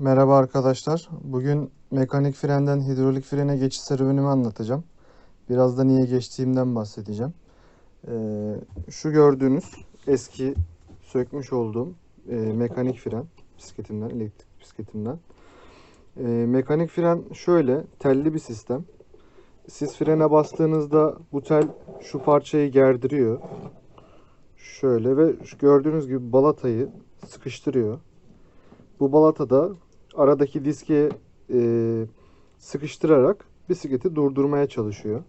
Merhaba arkadaşlar. Bugün mekanik frenden hidrolik frene geçiş serüvenimi anlatacağım. Biraz da niye geçtiğimden bahsedeceğim. Ee, şu gördüğünüz eski sökmüş olduğum e, mekanik fren bisikletimden, elektrik bisikletimden. Ee, mekanik fren şöyle telli bir sistem. Siz frene bastığınızda bu tel şu parçayı gerdiriyor. Şöyle ve gördüğünüz gibi balatayı sıkıştırıyor. Bu balata da aradaki diske e, sıkıştırarak bisikleti durdurmaya çalışıyor.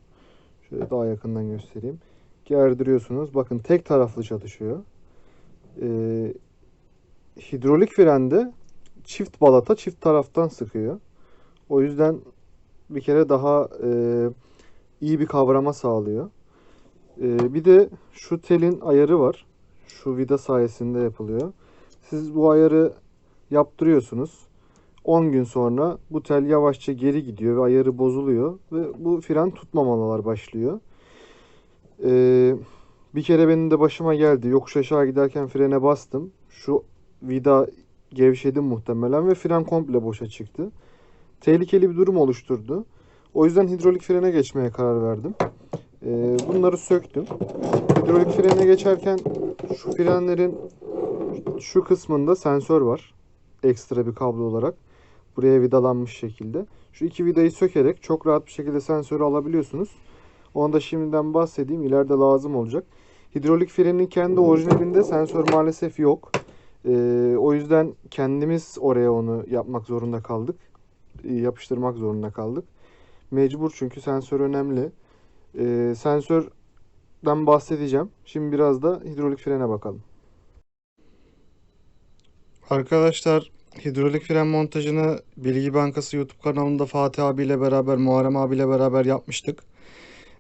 Şöyle daha yakından göstereyim. Gerdiriyorsunuz. Bakın tek taraflı çalışıyor. E, hidrolik frende çift balata çift taraftan sıkıyor. O yüzden bir kere daha e, iyi bir kavrama sağlıyor. E, bir de şu telin ayarı var. Şu vida sayesinde yapılıyor. Siz bu ayarı yaptırıyorsunuz. 10 gün sonra bu tel yavaşça geri gidiyor ve ayarı bozuluyor ve bu fren tutmamalar başlıyor. Ee, bir kere benim de başıma geldi. Yokuş aşağı giderken frene bastım. Şu vida gevşedi muhtemelen ve fren komple boşa çıktı. Tehlikeli bir durum oluşturdu. O yüzden hidrolik frene geçmeye karar verdim. Ee, bunları söktüm. Hidrolik frene geçerken şu frenlerin şu kısmında sensör var ekstra bir kablo olarak buraya vidalanmış şekilde. Şu iki vidayı sökerek çok rahat bir şekilde sensörü alabiliyorsunuz. Onu da şimdiden bahsedeyim. İleride lazım olacak. Hidrolik frenin kendi orijinalinde sensör maalesef yok. Ee, o yüzden kendimiz oraya onu yapmak zorunda kaldık. Ee, yapıştırmak zorunda kaldık. Mecbur çünkü sensör önemli. Ee, sensörden bahsedeceğim. Şimdi biraz da hidrolik frene bakalım. Arkadaşlar hidrolik fren montajını Bilgi Bankası YouTube kanalında Fatih abiyle beraber, Muharrem abiyle beraber yapmıştık.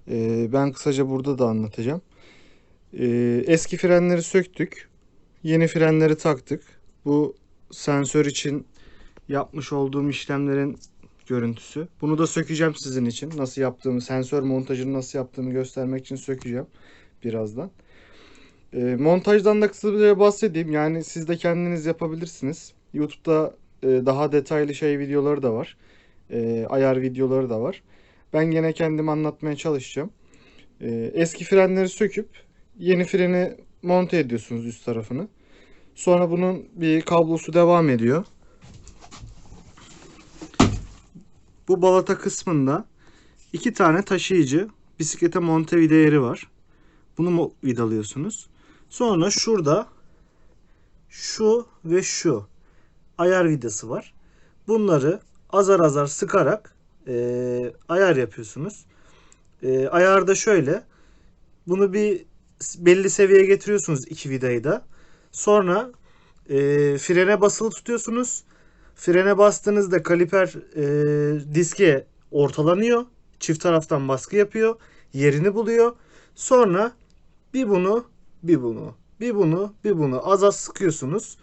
Ee, ben kısaca burada da anlatacağım. Ee, eski frenleri söktük. Yeni frenleri taktık. Bu sensör için yapmış olduğum işlemlerin görüntüsü. Bunu da sökeceğim sizin için. Nasıl yaptığımı, sensör montajını nasıl yaptığımı göstermek için sökeceğim birazdan. E, montajdan da kısaca bahsedeyim. Yani siz de kendiniz yapabilirsiniz. YouTube'da e, daha detaylı şey videoları da var. E, ayar videoları da var. Ben gene kendim anlatmaya çalışacağım. E, eski frenleri söküp yeni freni monte ediyorsunuz üst tarafını. Sonra bunun bir kablosu devam ediyor. Bu balata kısmında iki tane taşıyıcı bisiklete monte vida var. Bunu vidalıyorsunuz. Sonra şurada şu ve şu ayar vidası var. Bunları azar azar sıkarak e, ayar yapıyorsunuz. E, ayarda şöyle. Bunu bir belli seviyeye getiriyorsunuz iki vidayı da. Sonra e, frene basılı tutuyorsunuz. Frene bastığınızda kaliper e, diske ortalanıyor. Çift taraftan baskı yapıyor. Yerini buluyor. Sonra bir bunu bir bunu, bir bunu, bir bunu az az sıkıyorsunuz.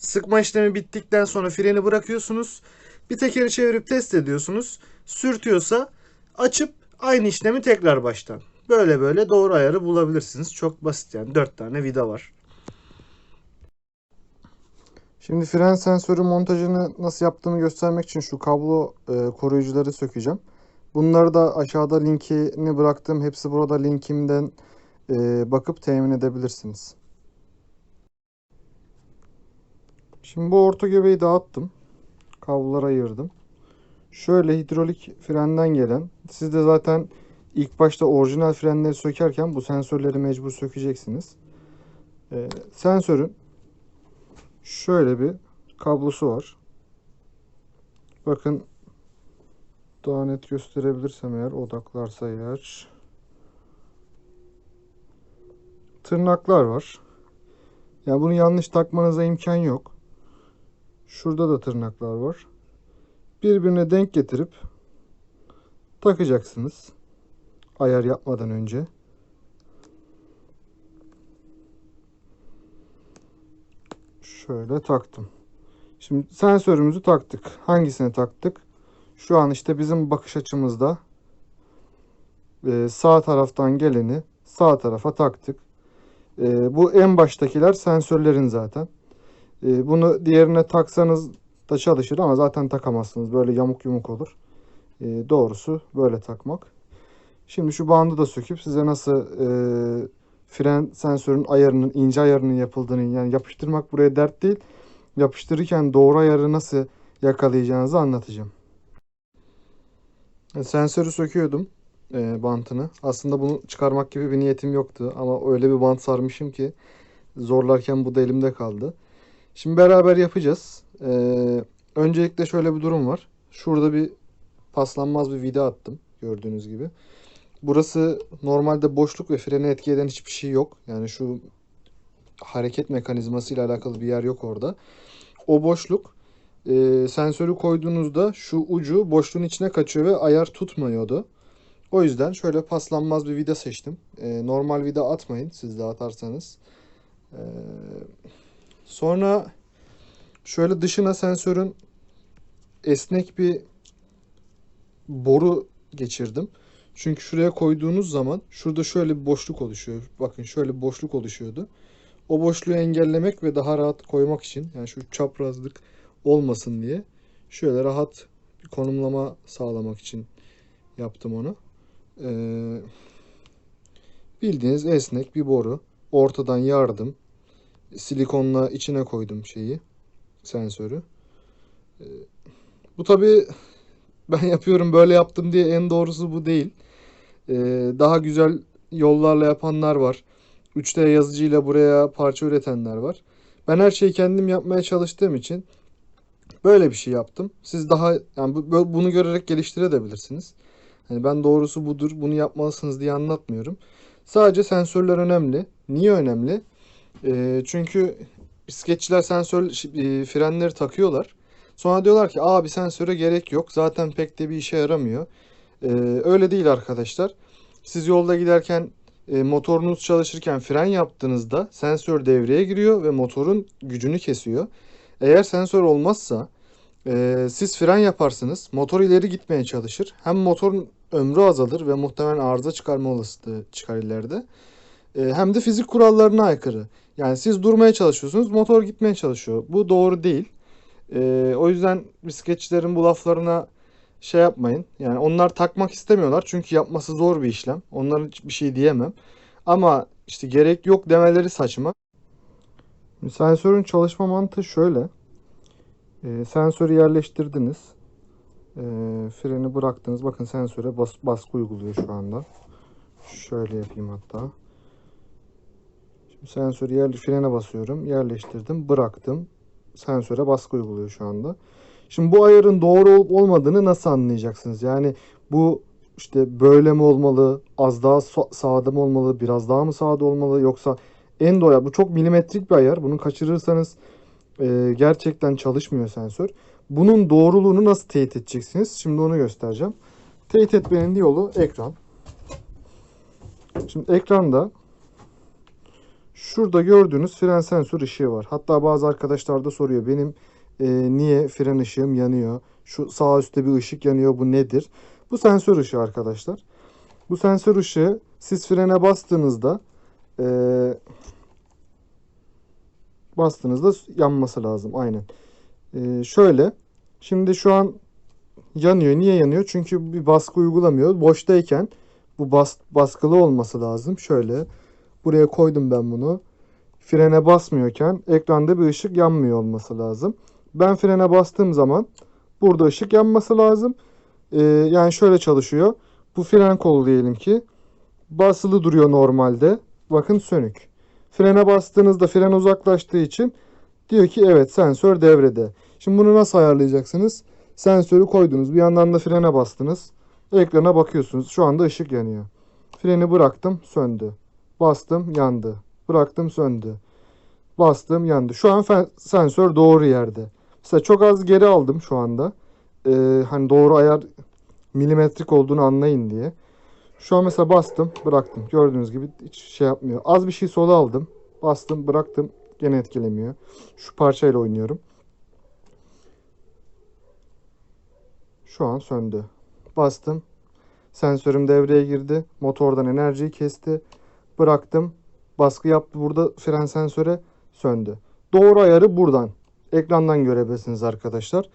Sıkma işlemi bittikten sonra freni bırakıyorsunuz. Bir tekeri çevirip test ediyorsunuz. Sürtüyorsa açıp aynı işlemi tekrar baştan. Böyle böyle doğru ayarı bulabilirsiniz. Çok basit yani. 4 tane vida var. Şimdi fren sensörü montajını nasıl yaptığımı göstermek için şu kablo e, koruyucuları sökeceğim. Bunları da aşağıda linkini bıraktım. Hepsi burada linkimden e, bakıp temin edebilirsiniz. Şimdi bu orta göbeği dağıttım. Kablolara ayırdım. Şöyle hidrolik frenden gelen, siz de zaten ilk başta orijinal frenleri sökerken bu sensörleri mecbur sökeceksiniz. E, sensörün şöyle bir kablosu var. Bakın daha net gösterebilirsem eğer odaklarsa eğer tırnaklar var. Yani bunu yanlış takmanıza imkan yok. Şurada da tırnaklar var. Birbirine denk getirip takacaksınız. Ayar yapmadan önce. Şöyle taktım. Şimdi sensörümüzü taktık. Hangisini taktık? Şu an işte bizim bakış açımızda e, sağ taraftan geleni sağ tarafa taktık. E, bu en baştakiler sensörlerin zaten. E, bunu diğerine taksanız da çalışır ama zaten takamazsınız. Böyle yamuk yumuk olur. E, doğrusu böyle takmak. Şimdi şu bandı da söküp size nasıl e, fren sensörün ayarının, ince ayarının yapıldığını yani yapıştırmak buraya dert değil. Yapıştırırken doğru ayarı nasıl yakalayacağınızı anlatacağım. E, Sensörü söküyordum e, bantını. Aslında bunu çıkarmak gibi bir niyetim yoktu ama öyle bir bant sarmışım ki zorlarken bu da elimde kaldı. Şimdi beraber yapacağız. E, öncelikle şöyle bir durum var. Şurada bir paslanmaz bir vida attım gördüğünüz gibi. Burası normalde boşluk ve freni etki eden hiçbir şey yok. Yani şu hareket mekanizması ile alakalı bir yer yok orada. O boşluk e, sensörü koyduğunuzda şu ucu boşluğun içine kaçıyor ve ayar tutmuyordu. O yüzden şöyle paslanmaz bir vida seçtim. E, normal vida atmayın siz de atarsanız. E, sonra şöyle dışına sensörün esnek bir boru geçirdim. Çünkü şuraya koyduğunuz zaman şurada şöyle bir boşluk oluşuyor. Bakın şöyle bir boşluk oluşuyordu. O boşluğu engellemek ve daha rahat koymak için yani şu çaprazlık olmasın diye şöyle rahat bir konumlama sağlamak için yaptım onu. Ee, bildiğiniz esnek bir boru. Ortadan yardım. Silikonla içine koydum şeyi. Sensörü. Ee, bu tabi ben yapıyorum böyle yaptım diye en doğrusu bu değil. Ee, daha güzel yollarla yapanlar var. 3D yazıcıyla buraya parça üretenler var. Ben her şeyi kendim yapmaya çalıştığım için böyle bir şey yaptım. Siz daha yani bu- bu- bunu görerek geliştirebilirsiniz. Hani ben doğrusu budur, bunu yapmalısınız diye anlatmıyorum. Sadece sensörler önemli. Niye önemli? Ee, çünkü bisikletçiler sensör e, frenleri takıyorlar. Sonra diyorlar ki abi sensöre gerek yok. Zaten pek de bir işe yaramıyor. Ee, öyle değil arkadaşlar. Siz yolda giderken e, motorunuz çalışırken fren yaptığınızda sensör devreye giriyor ve motorun gücünü kesiyor. Eğer sensör olmazsa e, siz fren yaparsınız. Motor ileri gitmeye çalışır. Hem motorun ömrü azalır ve muhtemelen arıza çıkarma olasılığı çıkar ileride. E, hem de fizik kurallarına aykırı. Yani siz durmaya çalışıyorsunuz, motor gitmeye çalışıyor. Bu doğru değil. E, o yüzden bisikletçilerin bu laflarına şey yapmayın. Yani onlar takmak istemiyorlar çünkü yapması zor bir işlem. Onların hiçbir şey diyemem. Ama işte gerek yok demeleri saçma. Sensörün çalışma mantığı şöyle. Ee, sensörü yerleştirdiniz. Ee, freni bıraktınız. Bakın sensöre bas, baskı uyguluyor şu anda. Şöyle yapayım hatta. Sensörü yer, frene basıyorum. Yerleştirdim. Bıraktım. Sensöre baskı uyguluyor şu anda. Şimdi bu ayarın doğru olup olmadığını nasıl anlayacaksınız? Yani bu işte böyle mi olmalı, az daha sa- sağda mı olmalı, biraz daha mı sağda olmalı yoksa en doğru bu çok milimetrik bir ayar. Bunu kaçırırsanız e, gerçekten çalışmıyor sensör. Bunun doğruluğunu nasıl teyit edeceksiniz? Şimdi onu göstereceğim. Teyit etmenin yolu ekran. Şimdi ekranda şurada gördüğünüz fren sensör ışığı var. Hatta bazı arkadaşlar da soruyor benim e, niye fren ışığım yanıyor? Şu sağ üstte bir ışık yanıyor. Bu nedir? Bu sensör ışığı arkadaşlar. Bu sensör ışığı siz frene bastığınızda e, bastığınızda yanması lazım. Aynen. E, şöyle. Şimdi şu an yanıyor. Niye yanıyor? Çünkü bir baskı uygulamıyor. Boştayken bu bas, baskılı olması lazım. Şöyle. Buraya koydum ben bunu. Frene basmıyorken ekranda bir ışık yanmıyor olması lazım. Ben frene bastığım zaman burada ışık yanması lazım. Ee, yani şöyle çalışıyor. Bu fren kolu diyelim ki basılı duruyor normalde. Bakın sönük. Frene bastığınızda fren uzaklaştığı için diyor ki evet sensör devrede. Şimdi bunu nasıl ayarlayacaksınız? Sensörü koydunuz. Bir yandan da frene bastınız. Ekrana bakıyorsunuz. Şu anda ışık yanıyor. Freni bıraktım söndü. Bastım yandı. Bıraktım söndü. Bastım yandı. Şu an sensör doğru yerde. Mesela çok az geri aldım şu anda. Ee, hani doğru ayar milimetrik olduğunu anlayın diye. Şu an mesela bastım bıraktım. Gördüğünüz gibi hiç şey yapmıyor. Az bir şey sola aldım. Bastım bıraktım. Gene etkilemiyor. Şu parçayla oynuyorum. Şu an söndü. Bastım. Sensörüm devreye girdi. Motordan enerjiyi kesti. Bıraktım. Baskı yaptı burada fren sensöre söndü. Doğru ayarı buradan ekrandan görebilirsiniz arkadaşlar.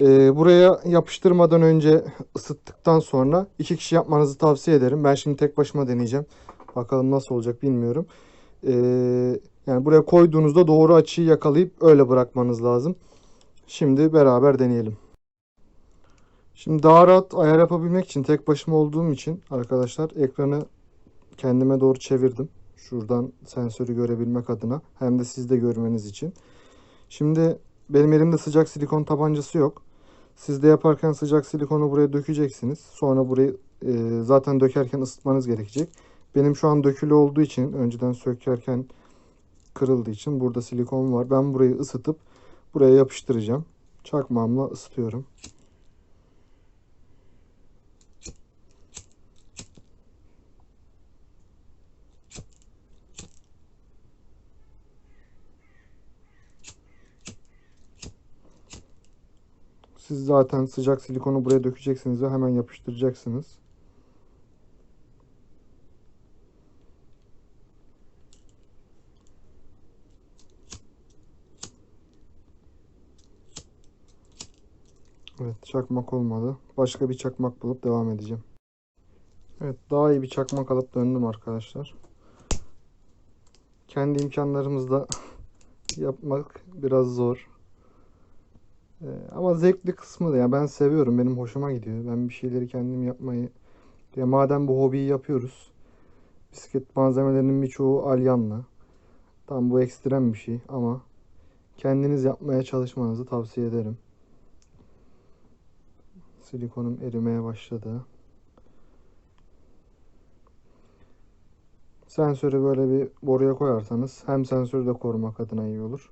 Ee, buraya yapıştırmadan önce ısıttıktan sonra iki kişi yapmanızı tavsiye ederim. Ben şimdi tek başıma deneyeceğim. Bakalım nasıl olacak bilmiyorum. Ee, yani buraya koyduğunuzda doğru açıyı yakalayıp öyle bırakmanız lazım. Şimdi beraber deneyelim. Şimdi daha rahat ayar yapabilmek için tek başıma olduğum için arkadaşlar ekranı kendime doğru çevirdim. Şuradan sensörü görebilmek adına hem de siz de görmeniz için. Şimdi benim elimde sıcak silikon tabancası yok. Siz de yaparken sıcak silikonu buraya dökeceksiniz. Sonra burayı e, zaten dökerken ısıtmanız gerekecek. Benim şu an dökülü olduğu için önceden sökerken kırıldığı için burada silikon var. Ben burayı ısıtıp buraya yapıştıracağım. Çakmağımla ısıtıyorum. Siz zaten sıcak silikonu buraya dökeceksiniz ve hemen yapıştıracaksınız. Evet çakmak olmadı. Başka bir çakmak bulup devam edeceğim. Evet daha iyi bir çakmak alıp döndüm arkadaşlar. Kendi imkanlarımızla yapmak biraz zor. Ee, ama zevkli kısmı da ya ben seviyorum. Benim hoşuma gidiyor. Ben bir şeyleri kendim yapmayı ya madem bu hobiyi yapıyoruz. Bisiklet malzemelerinin birçoğu alyanla. Tam bu ekstrem bir şey ama kendiniz yapmaya çalışmanızı tavsiye ederim. Silikonum erimeye başladı. Sensörü böyle bir boruya koyarsanız hem sensörü de korumak adına iyi olur.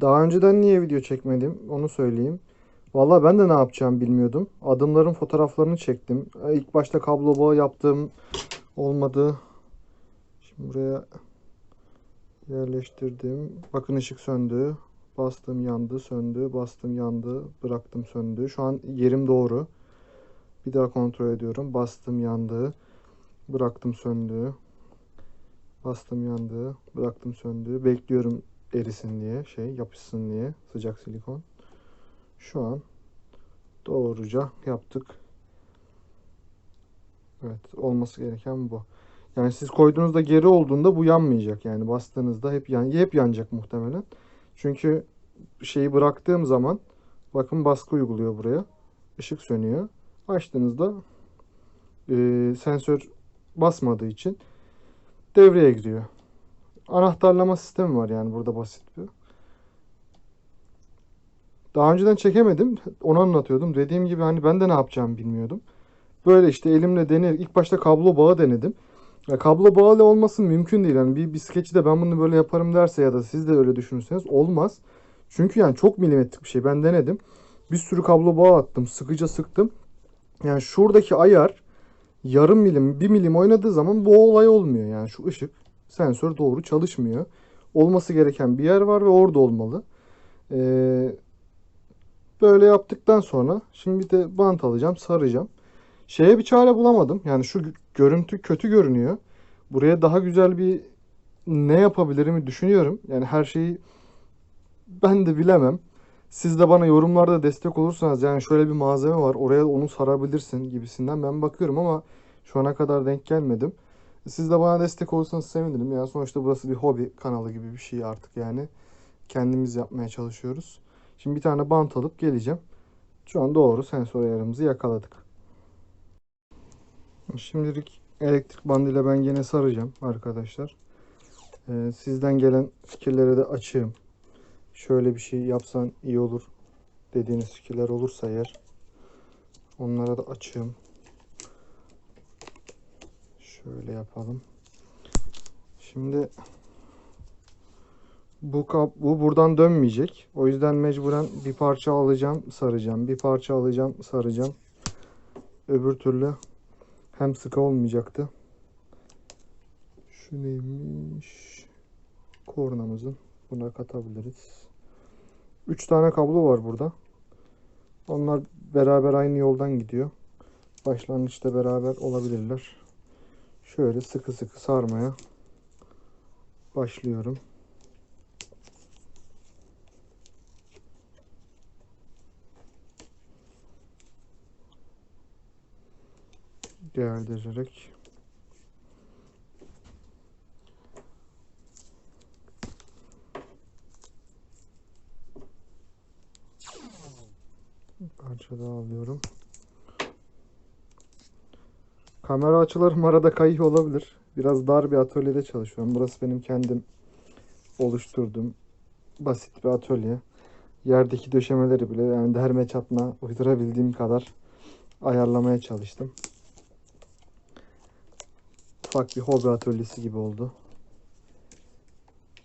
Daha önceden niye video çekmedim onu söyleyeyim. Valla ben de ne yapacağımı bilmiyordum. Adımların fotoğraflarını çektim. E, İlk başta kablo bağı yaptığım olmadı. Şimdi buraya yerleştirdim. Bakın ışık söndü. Bastım yandı, söndü. Bastım yandı, bıraktım söndü. Şu an yerim doğru. Bir daha kontrol ediyorum. Bastım yandı. Bıraktım söndü. Bastım yandı. Bıraktım söndü. Bekliyorum erisin diye şey yapışsın diye sıcak silikon. Şu an doğruca yaptık. Evet olması gereken bu. Yani siz koyduğunuzda geri olduğunda bu yanmayacak. Yani bastığınızda hep yan hep yanacak muhtemelen. Çünkü şeyi bıraktığım zaman bakın baskı uyguluyor buraya. Işık sönüyor. Açtığınızda e, sensör basmadığı için devreye giriyor anahtarlama sistemi var yani burada basit bir. Daha önceden çekemedim. Onu anlatıyordum. Dediğim gibi hani ben de ne yapacağımı bilmiyordum. Böyle işte elimle deneyerek ilk başta kablo bağı denedim. Ya kablo bağlı olması mümkün değil. Yani bir bisikletçi de ben bunu böyle yaparım derse ya da siz de öyle düşünürseniz olmaz. Çünkü yani çok milimetrik bir şey. Ben denedim. Bir sürü kablo bağı attım. Sıkıca sıktım. Yani şuradaki ayar yarım milim, bir milim oynadığı zaman bu olay olmuyor. Yani şu ışık sensör doğru çalışmıyor. Olması gereken bir yer var ve orada olmalı. Ee, böyle yaptıktan sonra şimdi bir de bant alacağım, saracağım. Şeye bir çare bulamadım. Yani şu görüntü kötü görünüyor. Buraya daha güzel bir ne yapabilirimi düşünüyorum. Yani her şeyi ben de bilemem. Siz de bana yorumlarda destek olursanız yani şöyle bir malzeme var oraya onu sarabilirsin gibisinden ben bakıyorum ama şu ana kadar denk gelmedim. Siz de bana destek olursanız sevinirim. Yani sonuçta burası bir hobi kanalı gibi bir şey artık yani. Kendimiz yapmaya çalışıyoruz. Şimdi bir tane bant alıp geleceğim. Şu an doğru sensör ayarımızı yakaladık. Şimdilik elektrik bandıyla ben yine saracağım arkadaşlar. Ee, sizden gelen fikirlere de açığım. Şöyle bir şey yapsan iyi olur dediğiniz fikirler olursa eğer onlara da açığım. Şöyle yapalım. Şimdi bu kap bu buradan dönmeyecek. O yüzden mecburen bir parça alacağım, saracağım. Bir parça alacağım, saracağım. Öbür türlü hem sıkı olmayacaktı Şu neymiş? Kornamızın. Buna katabiliriz. 3 tane kablo var burada. Onlar beraber aynı yoldan gidiyor. Başlangıçta beraber olabilirler. Şöyle sıkı sıkı sarmaya başlıyorum. Bir parça daha alıyorum. Kamera açılarım arada kayıyor olabilir. Biraz dar bir atölyede çalışıyorum. Burası benim kendim oluşturduğum basit bir atölye. Yerdeki döşemeleri bile yani derme çatma uydurabildiğim kadar ayarlamaya çalıştım. Ufak bir hobi atölyesi gibi oldu.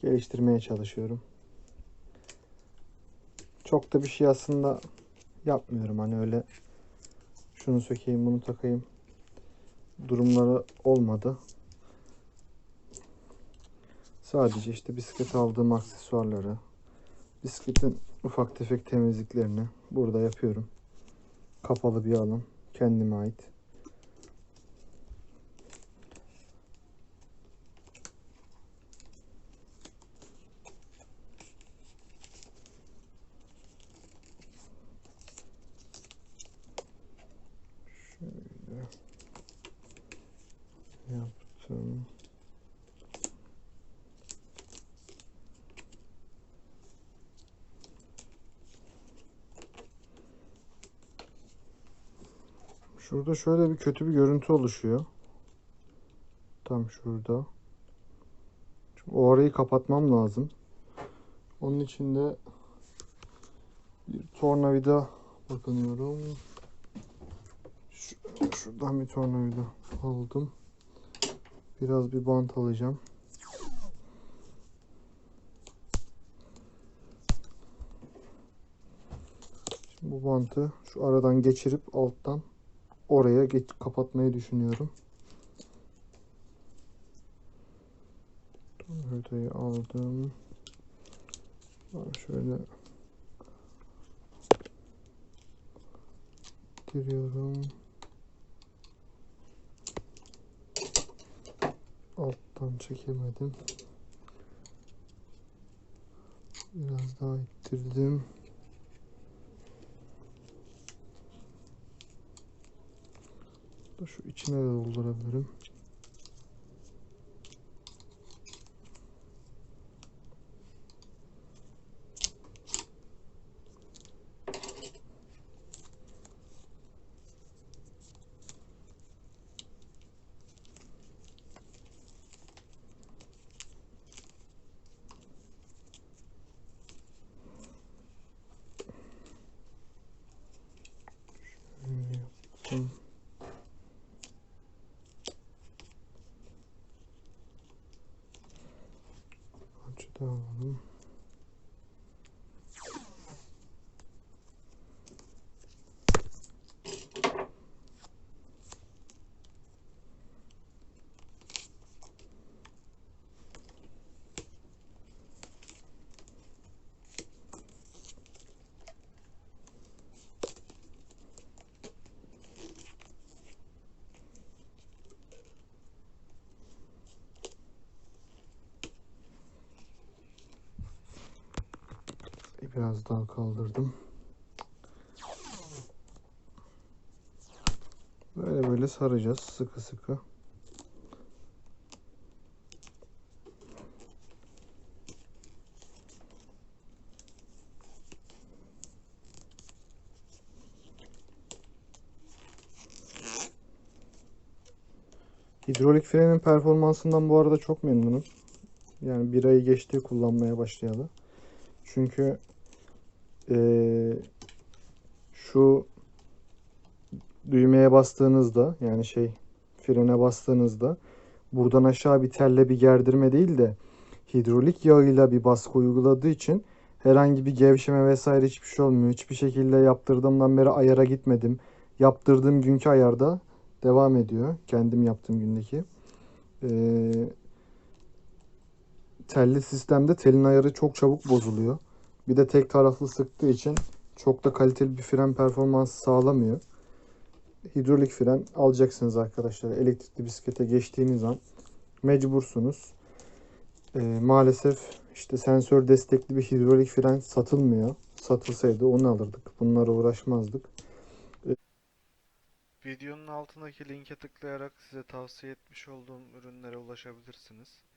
Geliştirmeye çalışıyorum. Çok da bir şey aslında yapmıyorum hani öyle şunu sökeyim bunu takayım durumları olmadı. Sadece işte bisiklet aldığım aksesuarları, bisikletin ufak tefek temizliklerini burada yapıyorum. Kapalı bir alan, kendime ait. Şöyle yaptım. Şurada şöyle bir kötü bir görüntü oluşuyor. Tam şurada. Şimdi o arayı kapatmam lazım. Onun için de bir tornavida bakınıyorum. Şu- Şuradan bir tornavida aldım. Biraz bir bant alacağım. Şimdi bu bantı şu aradan geçirip alttan oraya geç, kapatmayı düşünüyorum. Tornavidayı aldım. Şöyle giriyorum. Alttan çekemedim. Biraz daha ittirdim. Da Şu içine de doldurabilirim. Şöyle yaptım. Açı da alalım. Biraz daha kaldırdım. Böyle böyle saracağız sıkı sıkı. Hidrolik frenin performansından bu arada çok memnunum. Yani bir ayı geçti kullanmaya başlayalı. Çünkü eee, şu düğmeye bastığınızda yani şey frene bastığınızda buradan aşağı bir telle bir gerdirme değil de hidrolik yağıyla bir baskı uyguladığı için herhangi bir gevşeme vesaire hiçbir şey olmuyor. Hiçbir şekilde yaptırdığımdan beri ayara gitmedim. Yaptırdığım günkü ayarda devam ediyor. Kendim yaptığım gündeki. Ee, telli sistemde telin ayarı çok çabuk bozuluyor. Bir de tek taraflı sıktığı için çok da kaliteli bir fren performansı sağlamıyor. Hidrolik fren alacaksınız arkadaşlar. Elektrikli bisiklete geçtiğiniz an mecbursunuz. Ee, maalesef işte sensör destekli bir hidrolik fren satılmıyor. Satılsaydı onu alırdık. Bunlara uğraşmazdık. Videonun altındaki linke tıklayarak size tavsiye etmiş olduğum ürünlere ulaşabilirsiniz.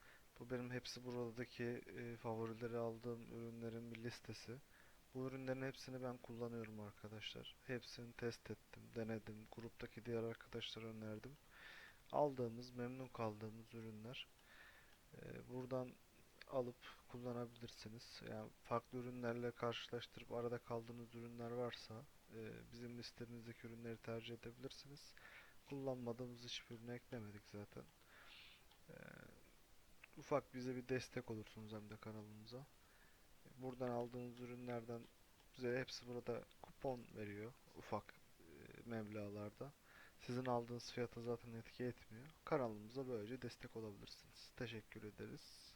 Bu benim hepsi buradaki e, favorileri aldığım ürünlerin bir listesi. Bu ürünlerin hepsini ben kullanıyorum arkadaşlar. Hepsini test ettim, denedim. Gruptaki diğer arkadaşlara önerdim. Aldığımız, memnun kaldığımız ürünler. E, buradan alıp kullanabilirsiniz. Yani farklı ürünlerle karşılaştırıp arada kaldığınız ürünler varsa e, bizim listemizdeki ürünleri tercih edebilirsiniz. Kullanmadığımız hiçbirini eklemedik zaten. E, ufak bize bir destek olursunuz hem de kanalımıza. Buradan aldığınız ürünlerden bize hepsi burada kupon veriyor ufak e, meblağlarda. Sizin aldığınız fiyata zaten etki etmiyor. Kanalımıza böylece destek olabilirsiniz. Teşekkür ederiz.